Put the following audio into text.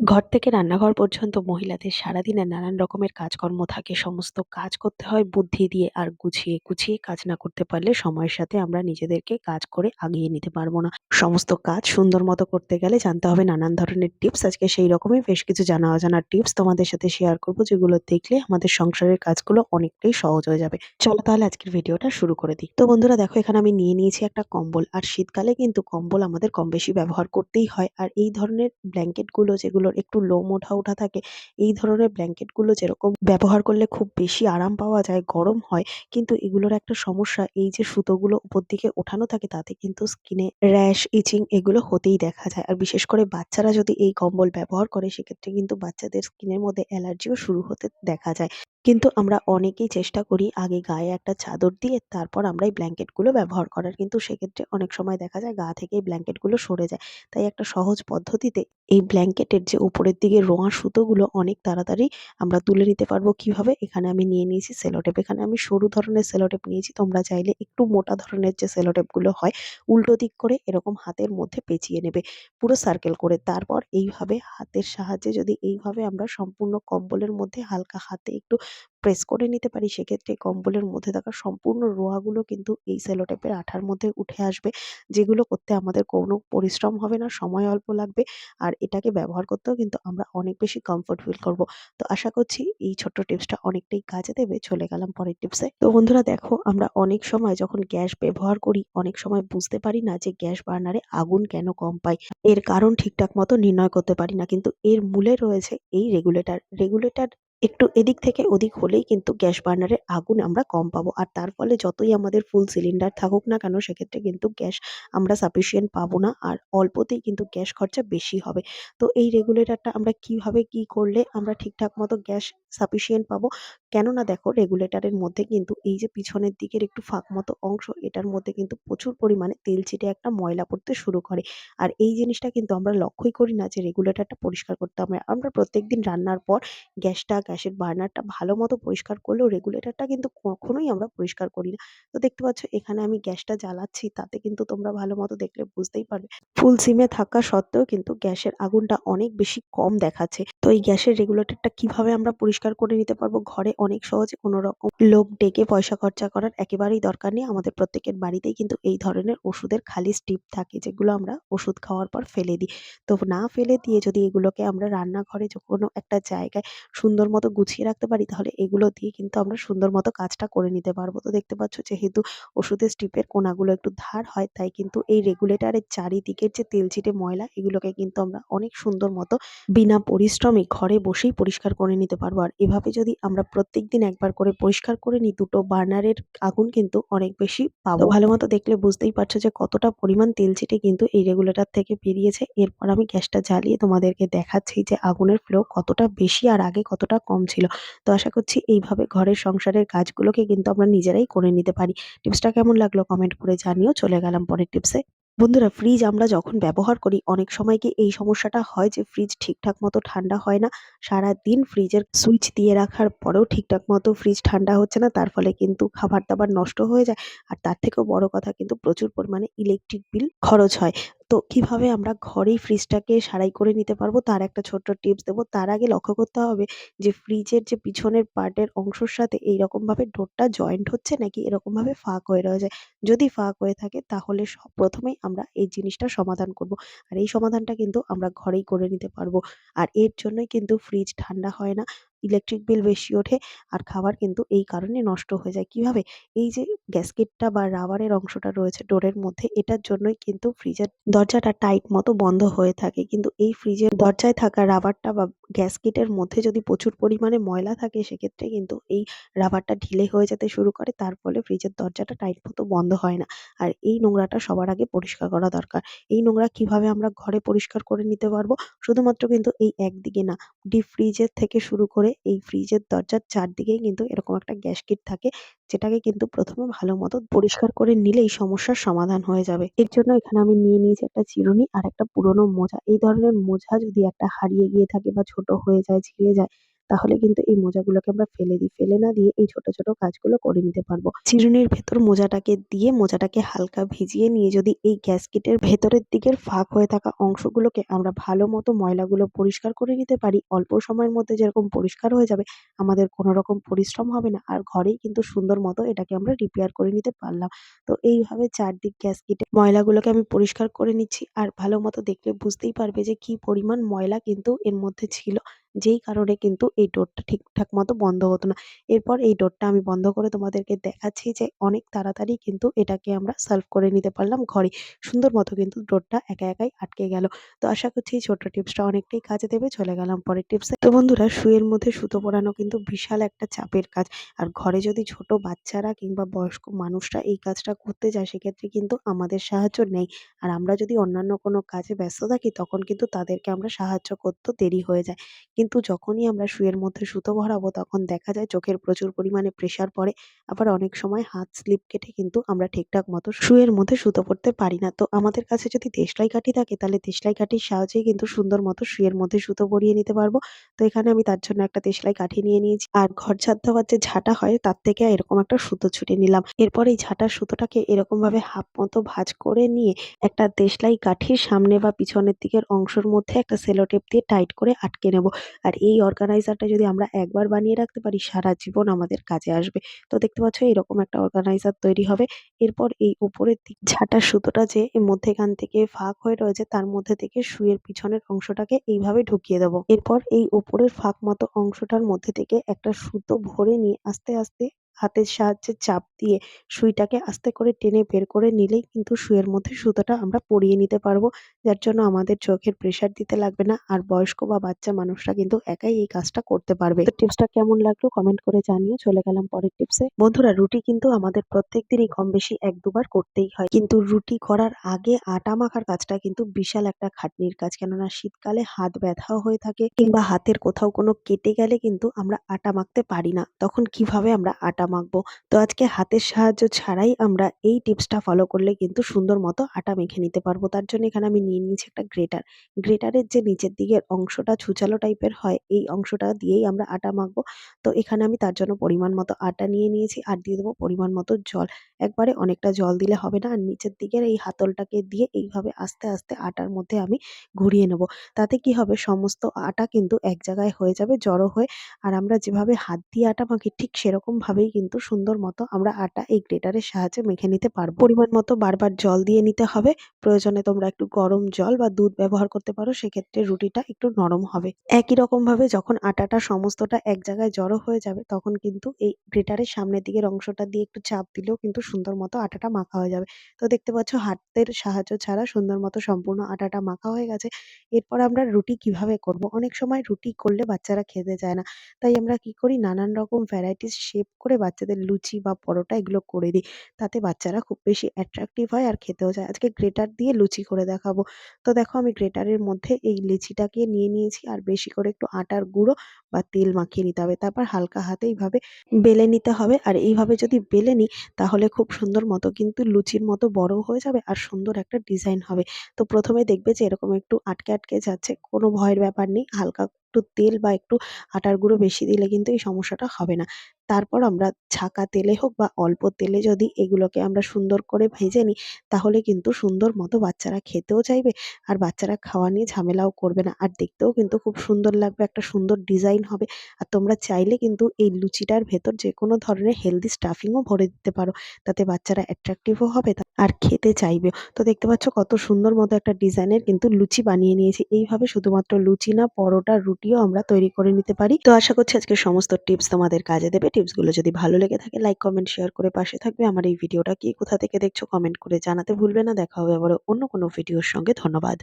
ঘর থেকে রান্নাঘর পর্যন্ত মহিলাদের সারাদিনের নানান রকমের কাজকর্ম থাকে। সমস্ত কাজ করতে হয় বুদ্ধি দিয়ে আর গুছিয়ে, গুছিয়ে কাজ না করতে পারলে সময়ের সাথে আমরা নিজেদেরকে কাজ করে আগিয়ে নিতে পারব না। সমস্ত কাজ সুন্দর মতো করতে গেলে জানতে হবে নানান ধরনের টিপস। আজকে সেই রকমই বেশ কিছু জানা অজানা টিপস তোমাদের সাথে শেয়ার করব যেগুলো দেখলে আমাদের সংসারের কাজগুলো অনেকটাই সহজ হয়ে যাবে। চলো তাহলে আজকের ভিডিওটা শুরু করে দিই। তো বন্ধুরা দেখো এখানে আমি নিয়ে নিয়েছি একটা কম্বল। আর শীতকালে কিন্তু কম্বল আমাদের কম বেশি ব্যবহার করতেই হয়। আর এই ধরনের ব্ল্যাঙ্কেটগুলো যেগুলোর একটু লোম ওঠা, ওঠা থাকে এই ধরনের ব্ল্যাঙ্কেটগুলো যেরকম ব্যবহার করলে খুব বেশি আরাম পাওয়া যায়, গরম হয় কিন্তু এগুলোর একটা সমস্যা এই যে সুতোগুলো উপর দিকে ওঠানো থাকে তাতে কিন্তু স্কিনে র্যাশ, ইচিং এগুলো হতেই দেখা যায়। আর বিশেষ করে বাচ্চারা যদি এই কম্বল ব্যবহার করে সেক্ষেত্রে কিন্তু বাচ্চাদের স্কিনের মধ্যে অ্যালার্জিও শুরু হতে দেখা যায়। কিন্তু আমরা অনেকেই চেষ্টা করি আগে গায়ে একটা চাদর দিয়ে তারপর আমরা এই ব্ল্যাঙ্কেটগুলো ব্যবহার করার। কিন্তু সেক্ষেত্রে অনেক সময় দেখা যায় গা থেকে এই ব্ল্যাঙ্কেটগুলো সরে যায়। তাই একটা সহজ পদ্ধতিতে এই ব্ল্যাঙ্কেটের যে উপরের দিকে রোঁয়া সুতোগুলো অনেক তাড়াতাড়ি আমরা তুলে নিতে পারব কীভাবে? এখানে আমি নিয়ে নিয়েছি সেলোটেপ। এখানে আমি সরু ধরনের সেলোটেপ নিয়েছি। তোমরা চাইলে একটু মোটা ধরনের যে সেলোটেপগুলো হয়, উল্টো দিক করে এরকম হাতের মধ্যে পেঁচিয়ে নেবে। পুরো সার্কেল করে। তারপর এইভাবে হাতের সাহায্যে যদি এইভাবে আমরা সম্পূর্ণ কম্বলের মধ্যে হালকা হাতে একটু প্রেস করে নিতে পারি, সেক্ষেত্রে কম্বলের মধ্যে থাকা সম্পূর্ণ রোয়াগুলো কিন্তু এই সেলোটেপের আঠার মধ্যে উঠে আসবে, যেগুলো করতে আমাদের কোনো পরিশ্রম হবে না, সময় অল্প লাগবে আর এটাকে ব্যবহার করতেও কিন্তু আমরা অনেক বেশি কমফোর্ট ফিল করব। তো আশা করছি এই ছোট্ট টিপসটা অনেকটাই কাজে দেবে, চলে গেলাম পরের টিপসে তো বন্ধুরা দেখো, আমরা অনেক সময় যখন গ্যাস ব্যবহার করি, অনেক সময় বুঝতে পারি না যে গ্যাস বার্নারে আগুন কেন কম পাই। এর কারণ ঠিকঠাক মতো নির্ণয় করতে পারি না, কিন্তু এর মূলে রয়েছে এই রেগুলেটর রেগুলেটর একটু এদিক থেকে ওদিক হলেই কিন্তু গ্যাস বার্নারের আগুন আমরা কম পাবো। আর তার ফলে যতই আমাদের ফুল সিলিন্ডার থাকুক না কেন, সেক্ষেত্রে কিন্তু গ্যাস আমরা সাফিসিয়েন্ট পাবো না আর অল্পতেই কিন্তু গ্যাস খরচা বেশি হবে। তো এই রেগুলেটরটা আমরা কীভাবে কি করলে আমরা ঠিকঠাক মতো গ্যাস সাফিসিয়েন্ট পাবো। কেননা দেখো রেগুলেটরের মধ্যে কিন্তু এই যে পিছনের দিকের একটু ফাঁক মতো অংশ, এটার মধ্যে কিন্তু প্রচুর পরিমাণে তেল ছিটে একটা ময়লা পড়তে শুরু করে। আর এই জিনিসটা কিন্তু আমরা লক্ষ্যই করি না যে রেগুলেটরটা পরিষ্কার করতে হবে। আমরা প্রত্যেক দিন রান্নার পর গ্যাসটা, গ্যাসের বার্নারটা ভালো মতো পরিষ্কার করলেও রেগুলেটরটা কিন্তু কখনোই আমরা পরিষ্কার করি না। তো দেখতে পাচ্ছ, এখানে আমি গ্যাসটা জ্বালাচ্ছি, তাতে কিন্তু তোমরা ভালো মতো দেখলে বুঝতেই পারবে। ফুল সিমে থাকা সত্ত্বেও কিন্তু গ্যাসের আগুনটা অনেক বেশি কম দেখাচ্ছে। তো এই গ্যাসের রেগুলেটরটা কীভাবে আমরা পরিষ্কার করে নিতে পারব। ঘরে অনেক সহজে কোনো রকম লোক ডেকে পয়সা খরচা করার একেবারেই দরকার নেই। আমাদের প্রত্যেকের বাড়িতেই কিন্তু এই ধরনের ওষুধের খালি স্টিপ থাকে, যেগুলো আমরা ওষুধ খাওয়ার পর ফেলে দিই। তো না ফেলে দিয়ে যদি এগুলোকে আমরা রান্নাঘরে যে কোনো একটা জায়গায় সুন্দর মতো গুছিয়ে রাখতে পারি, তাহলে এগুলো দিয়ে কিন্তু আমরা সুন্দর মতো কাজটা করে নিতে পারব। তো দেখতে পাচ্ছ যেহেতু ওষুধের স্টিপের কোনাগুলো একটু ধার হয়, তাই কিন্তু এই রেগুলেটরের চারিদিকের যে তেল ছিটে ময়লা, এগুলোকে কিন্তু আমরা অনেক সুন্দর মতো বিনা পরিশ্রমে ঘরে বসেই পরিষ্কার করে নিতে পারব। আর এভাবে যদি আমরা প্রত্যেক দিন একবার করে পরিষ্কার করে নিই, দুটো বার্নারের আগুন কিন্তু অনেক বেশি পাবো। ভালো মতো দেখলে বুঝতেই পারছ যে কতটা পরিমাণ তেল ছিটে কিন্তু এই রেগুলেটর থেকে বেরিয়েছে। এরপর আমি গ্যাসটা জ্বালিয়ে তোমাদেরকে দেখাচ্ছি যে আগুনের ফ্লো কতটা বেশি আর আগে কতটা কম ছিল। তো আশা করছি এইভাবে ঘরের সংসারের কাজগুলোকে কিন্তু আমরা নিজেরাই করে নিতে পারি। টিপসটা কেমন লাগল কমেন্ট করে জানিও। চলে গেলাম পরের টিপসে। বন্ধুরা ফ্রিজ আমরা যখন ব্যবহার করি, অনেক সময় কি এই সমস্যাটা হয় যে ফ্রিজ ঠিকঠাক মতো ঠান্ডা হয় না। সারা দিন ফ্রিজের সুইচ দিয়ে রাখার পরেও ঠিকঠাক মতো ফ্রিজ ঠান্ডা হচ্ছে না, তার ফলে কিন্তু খাবার দাবার নষ্ট হয়ে যায়। আর তার থেকেও বড় কথা কিন্তু প্রচুর পরিমাণে ইলেকট্রিক বিল খরচ হয়। তো কীভাবে আমরা ঘরেই ফ্রিজটাকে সারাই করে নিতে পারব, তার একটা ছোট্ট টিপস দেবো। তার আগে লক্ষ্য করতে হবে যে ফ্রিজের যে পিছনের পার্টের অংশের সাথে এইরকমভাবে ডোরটা জয়েন্ট হচ্ছে নাকি এরকমভাবে ফাঁক হয়ে রয়ে যায় যদি ফাঁক হয়ে থাকে তাহলে প্রথমেই আমরা এই জিনিসটা সমাধান করব। আর এই সমাধানটা কিন্তু আমরা ঘরেই করে নিতে পারব। আর এর জন্যই কিন্তু ফ্রিজ ঠান্ডা হয় না। ইলেকট্রিক বিল বেশি ওঠে আর খাবার কিন্তু এই কারণে নষ্ট হয়ে যায়। কীভাবে? এই যে গ্যাসকেটটা বা রাবারের অংশটা রয়েছে ডোরের মধ্যে, এটার জন্যই কিন্তু ফ্রিজের দরজাটা টাইট মতো বন্ধ হয়ে থাকে। কিন্তু এই ফ্রিজের দরজায় থাকা রাবারটা বা গ্যাসকেটের মধ্যে যদি প্রচুর পরিমাণে ময়লা থাকে, সেক্ষেত্রে কিন্তু এই রাবারটা ঢিলে হয়ে যেতে শুরু করে, তার ফলে ফ্রিজের দরজাটা টাইট মতো বন্ধ হয় না। আর এই নোংরাটা সবার আগে পরিষ্কার করা দরকার। এই নোংরা কীভাবে আমরা ঘরে পরিষ্কার করে নিতে পারব? শুধুমাত্র কিন্তু এই একদিকে না ডিপ ফ্রিজের থেকে শুরু করে এই ফ্রিজের দরজার চারদিকেই কিন্তু এরকম একটা গ্যাস কিট থাকে, যেটাকে কিন্তু প্রথমে ভালো মতো পরিষ্কার করে নিলেই সমস্যার সমাধান হয়ে যাবে। এর জন্য এখানে আমি নিয়ে নিয়েছি একটা চিরুনি আর একটা পুরোনো মোজা। এই ধরনের মোজা যদি একটা হারিয়ে গিয়ে থাকে বা ছোট হয়ে যায়, ছিঁড়ে যায় তাহলে কিন্তু এই মোজাগুলোকে আমরা ফেলে দিই, ফেলে না দিয়ে এই ছোট ছোট কাজগুলো করে নিতে পারব। চিরুনির ভেতর মোজাটাকে দিয়ে মোজাটাকে হালকা ভিজিয়ে নিয়ে যদি এই গ্যাসকেটের ভেতরের দিকের ফাঁক হয়ে থাকা অংশগুলোকে আমরা ভালো মতো ময়লাগুলো পরিষ্কার করে নিতে পারি, অল্প সময়ের মধ্যে যেরকম পরিষ্কার হয়ে যাবে, আমাদের কোনো রকম পরিশ্রম হবে না। আর ঘরেই কিন্তু সুন্দর মতো এটাকে আমরা রিপেয়ার করে নিতে পারলাম। তো এইভাবে চারদিক গ্যাসকেটে ময়লাগুলোকে আমি পরিষ্কার করে নিচ্ছি। আর ভালো মতো দেখলে বুঝতেই পারবে যে কি পরিমাণ ময়লা কিন্তু এর মধ্যে ছিল। যেই কারণে কিন্তু এই ডোরটা ঠিকঠাক মতো বন্ধ হতো না। এরপর এই ডোরটা আমি বন্ধ করে তোমাদেরকে দেখাচ্ছি যে অনেক তাড়াতাড়ি কিন্তু এটাকে আমরা সলভ করে নিতে পারলাম ঘরে। সুন্দর মতো কিন্তু ডোরটা একা একাই আটকে গেল। তো আশা করছি এই ছোট্ট টিপসটা অনেকটাই কাজে দেবে, চলে গেলাম পরের টিপসে। তো বন্ধুরা, শুয়ের মধ্যে সুতো পরানো কিন্তু বিশাল একটা চাপের কাজ। আর ঘরে যদি ছোট বাচ্চারা কিংবা বয়স্ক মানুষরা এই কাজটা করতে যায়, সেক্ষেত্রে কিন্তু আমাদের সাহায্য নেই। আর আমরা যদি অন্যান্য কোনো কাজে ব্যস্ত থাকি, তখন কিন্তু তাদেরকে আমরা সাহায্য করতেও দেরি হয়ে যায়। কিন্তু যখনই আমরা শুয়ের মধ্যে সুতো ভরাবো, তখন দেখা যায় চোখের প্রচুর পরিমাণে প্রেশার পড়ে। আবার অনেক সময় হাত স্লিপ কেটে কিন্তু আমরা ঠিকঠাক মতো শুয়ের মধ্যে সুতো পড়তে পারি না। তো আমাদের কাছে যদি দেশলাই কাঠি থাকে, তাহলে দেশলাই কাঠির সাহায্যেই কিন্তু সুন্দর মতো শুয়ের মধ্যে সুতো ভরিয়ে নিতে পারব। তো এখানে আমি তার জন্য একটা দেশলাই কাঠি নিয়ে নিয়েছি। আর ঘর ঝাড় দেওয়ার যে ঝাঁটা হয়, তার থেকে এরকম একটা সুতো ছুটে নিলাম। এরপর এই ঝাঁটার সুতোটাকে এরকম ভাবে হাফ মতো ভাঁজ করে নিয়ে একটা দেশলাই কাঠির সামনে বা পিছনের দিকের অংশের মধ্যে একটা সেলোটেপ দিয়ে টাইট করে আটকে নেব। আর এই অর্গানাইজারটা যদি আমরা একবার বানিয়ে রাখতে পারি, সারা জীবন আমাদের কাজে আসবে। তো দেখতে পাচ্ছ, এরকম একটা অর্গানাইজার তৈরি হবে। এরপর এই উপরের দিক ঝাঁটার সুতোটা যে মধ্যে মধ্যেখান থেকে ফাঁক হয়ে রয়েছে, তার মধ্যে থেকে শুয়ের পিছনের অংশটাকে এইভাবে ঢুকিয়ে দেবো। এরপর এই উপরের ফাঁক মতো অংশটার মধ্যে থেকে একটা সুতো ভরে নিয়ে আস্তে আস্তে হাতের সাহায্যে চাপ দিয়ে সুইটাকে আস্তে করে টেনে বের করে নিলেই কিন্তু সুইয়ের মধ্যে সুতোটা আমরা পরিয়ে নিতে পারব। যার জন্য আমাদের চোখের প্রেশার দিতে লাগবে না। আর বয়স্ক বা বাচ্চা মানুষরা কিন্তু একাই এই কাজটা করতে পারবে। টিপসটা কেমন লাগল কমেন্ট করে জানিয়ে চলে গেলাম পরের টিপসে বন্ধুরা, রুটি কিন্তু আমাদের প্রত্যেক দিনই কম বেশি এক দুবার করতেই হয়। কিন্তু রুটি করার আগে আটা মাখার কাজটা কিন্তু বিশাল একটা খাটনির কাজ। কেননা শীতকালে হাত ব্যথাও হয়ে থাকে কিংবা হাতের কোথাও কোনো কেটে গেলে কিন্তু আমরা আটা মাখতে পারি না। তখন কীভাবে আমরা আটা মাখবো। তো আজকে হাতের সাহায্য ছাড়াই আমরা এই টিপসটা ফলো করলে কিন্তু সুন্দর মতো আটা মেখে নিতে পারব। তার জন্য এখানে আমি নিয়ে নিয়েছি একটা গ্রেটার। গ্রেটারের যে নিচের দিকের অংশটা ছুচালো টাইপের হয়, এই অংশটা দিয়েই আমরা আটা মাখবো। তো এখানে আমি তার জন্য পরিমাণ মতো আটা নিয়ে নিয়েছি আর দিয়ে দেবো পরিমাণ মতো জল। একবারে অনেকটা জল দিলে হবে না। আর নিচের দিকের এই হাতলটাকে দিয়ে এইভাবে আস্তে আস্তে আটার মধ্যে আমি ঘুরিয়ে নেব। তাতে কি হবে? সমস্ত আটা কিন্তু এক জায়গায় হয়ে যাবে, জড়ো হয়ে। আর আমরা যেভাবে হাত দিয়ে আটা মাখি ঠিক সেরকমভাবেই কিন্তু সুন্দর মতো আমরা আটা এই গ্রেটারের সাহায্যে মেখে নিতে পারব। পরিমাণ মতো বারবার জল দিয়ে নিতে হবে। প্রয়োজনে তোমরা একটু গরম জল বা দুধ ব্যবহার করতে পারো। সেক্ষেত্রে রুটিটা একটু নরম হবে। একই রকমভাবে যখন আটাটা সমস্তটা এক জায়গায় জড়ো হয়ে যাবে, তখন কিন্তু এই গ্রেটারের সামনের দিকের অংশটা দিয়ে একটু চাপ দিলেও কিন্তু সুন্দর মতো আটাটা মাখা হয়ে যাবে। তো দেখতে পাচ্ছ, হাতের সাহায্য ছাড়া সুন্দর মতো সম্পূর্ণ আটাটা মাখা হয়ে গেছে। এরপর আমরা রুটি কীভাবে করব? অনেক সময় রুটি করলে বাচ্চারা খেতে চায় না। তাই আমরা কি করি? নানান রকম ভ্যারাইটিস শেপ করে বাচ্চাদের লুচি বা পরোটা এগুলো করে দিই। তাতে বাচ্চারা খুব বেশি অ্যাট্রাকটিভ হয় আর খেতেও চায়। আজকে গ্রেটার দিয়ে লুচি করে দেখাবো। তো দেখো আমি গ্রেটারের মধ্যে এই লিচিটাকে নিয়ে নিয়েছি আর বেশি করে একটু আটার গুঁড়ো বা তেল মাখিয়ে নিতে হবে। তারপর হালকা হাতে এইভাবে বেলে নিতে হবে। আর এইভাবে যদি বেলে নিই তাহলে খুব সুন্দর মতো কিন্তু লুচির মতো বড় হয়ে যাবে আর সুন্দর একটা ডিজাইন হবে। তো প্রথমে দেখবে যে এরকম একটু আটকে আটকে যাচ্ছে, কোনো ভয়ের ব্যাপার নেই। হালকা একটু তেল বা একটু আটার গুঁড়ো বেশি দিলে কিন্তু এই সমস্যাটা হবে না। তারপর আমরা ছাঁকা তেলে হোক বা অল্প তেলে যদি এগুলোকে আমরা সুন্দর করে ভেজে নিই, তাহলে কিন্তু সুন্দর মতো বাচ্চারা খেতেও চাইবে আর বাচ্চারা খাওয়া নিয়ে ঝামেলাও করবে না। আর দেখতেও কিন্তু খুব সুন্দর লাগবে, একটা সুন্দর ডিজাইন হবে। আর তোমরা চাইলে কিন্তু এই লুচিটার ভেতর যে কোনো ধরনের হেলদি স্টাফিংও ভরে দিতে পারো, তাতে বাচ্চারা অ্যাট্রাকটিভও হবে আর খেতে চাইবে তো দেখতে পাচ্ছ কত সুন্দর মতো একটা ডিজাইনের কিন্তু লুচি বানিয়ে নিয়েছি। এইভাবে শুধুমাত্র লুচি না, পরোটা রুটিও আমরা তৈরি করে নিতে পারি। তো আশা করছি আজকে সমস্ত টিপস তোমাদের কাজে দেবে। টিপসগুলো যদি ভালো লেগে থাকে লাইক কমেন্ট শেয়ার করে পাশে থাকবে। আমার এই ভিডিওটা কি, কোথা থেকে দেখছ কমেন্ট করে জানাতে ভুলবে না। দেখা হবে আবার অন্য কোনো ভিডিওর সঙ্গে। ধন্যবাদ।